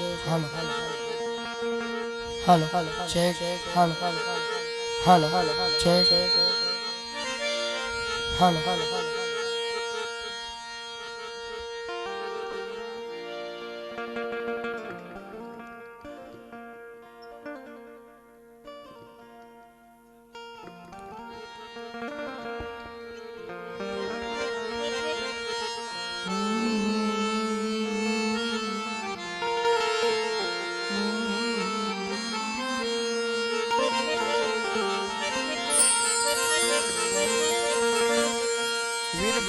છે હાલો. Hello. Check. Hello. હાલો. છે હાલો.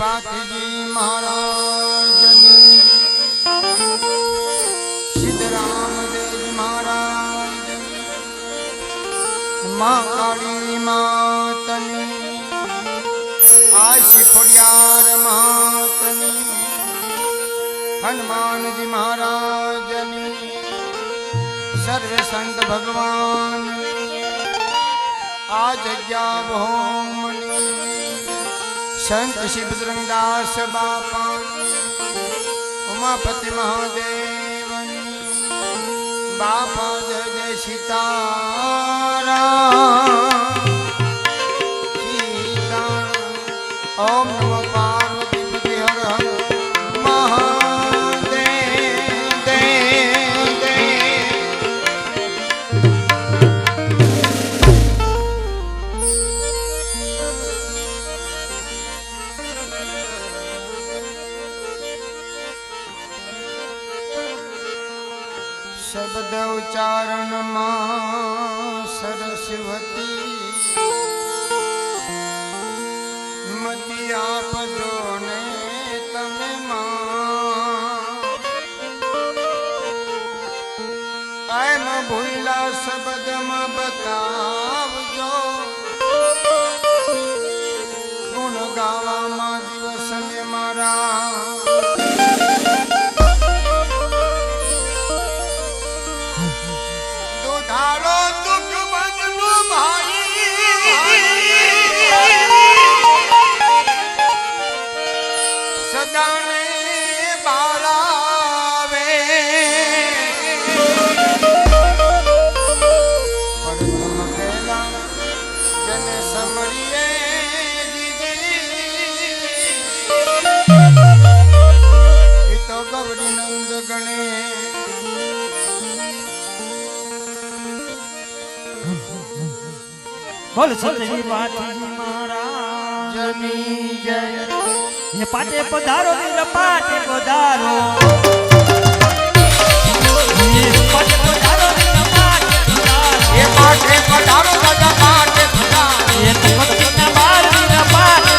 વીરભાતીજી મહારાજની. સિદ્ધરામદેવ મહારાજ, મા કાળી માતની. આશી ખોડિયાર માતની. હનુમાનજી મહારાજની. સર્વ સંત ભગવાન. આ જગ્યા ભૌમની સંત શ્રી બજરંગદાસ બાપા ઉમાપતિ મહાદેવ બાપા જય જય સીતારા ઓમ નમો મતી બોલ સતરી પાટીજી મારા જમી જય ને પાટે પધારો વીર પાટે પધારો. ને પાટે પધારો પાટે પધારો એ દાદા પાટે પધારો. એ તો ભક્તિના બાર વીર પાટે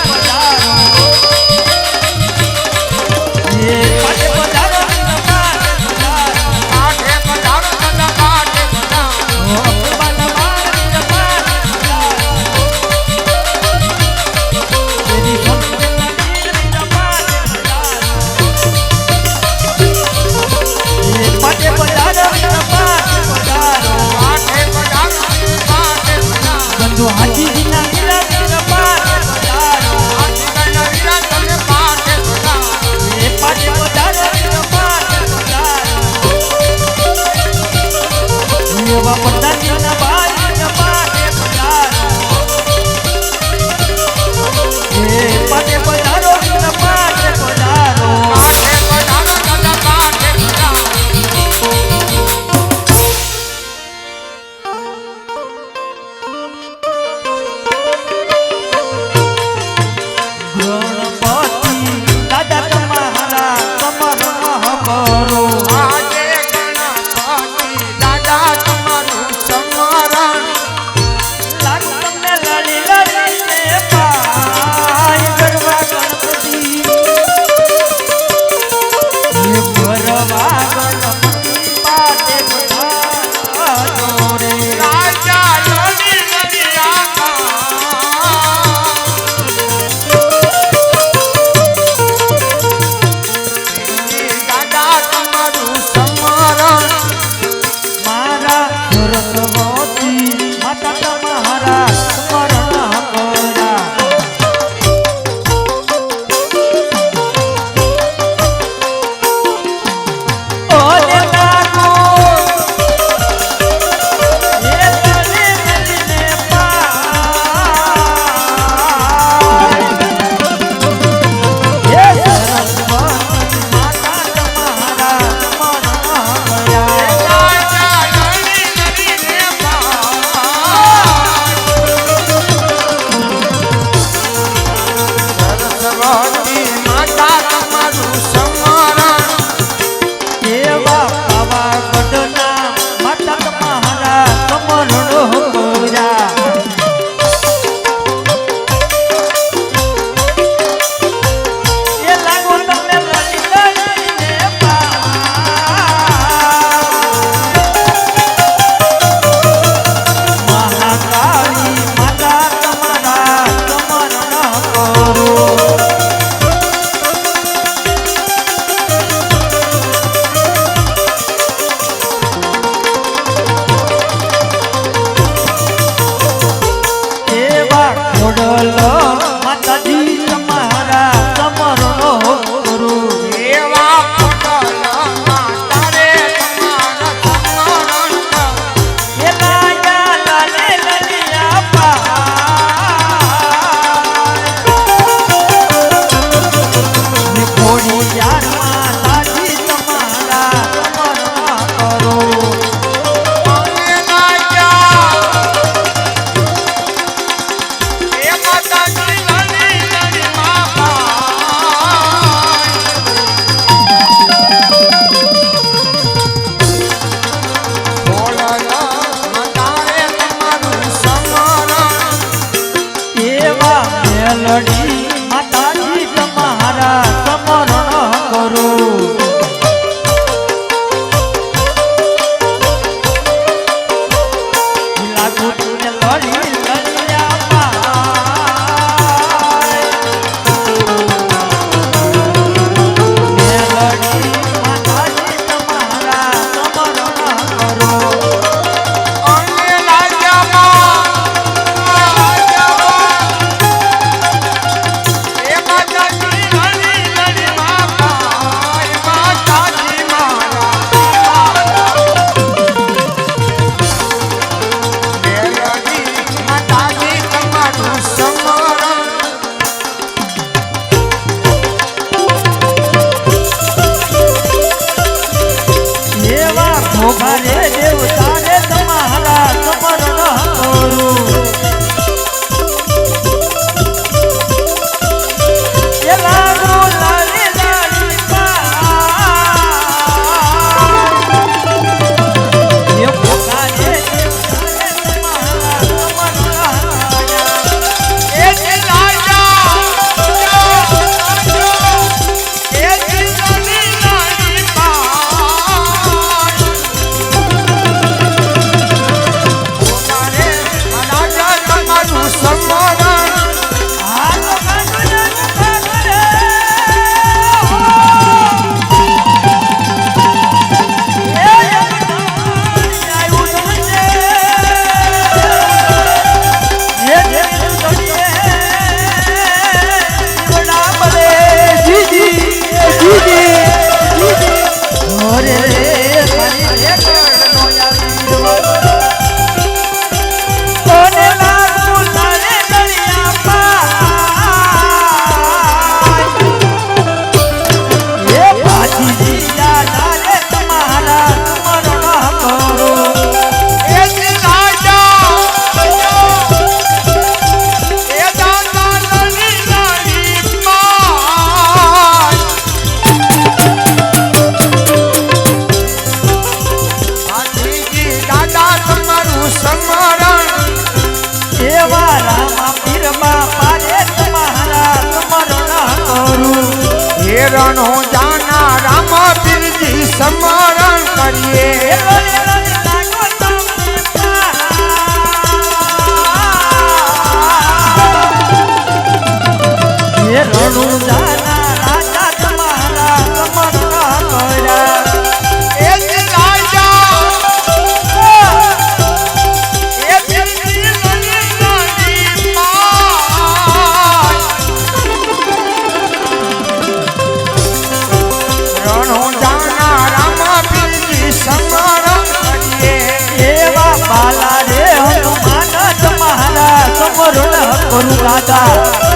I got.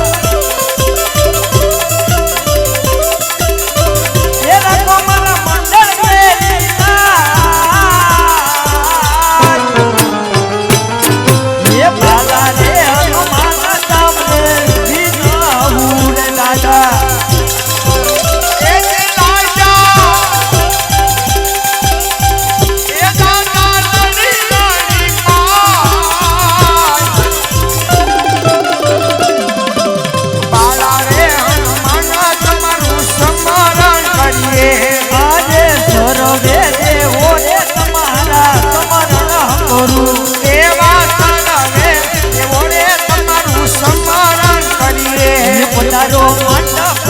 પધારો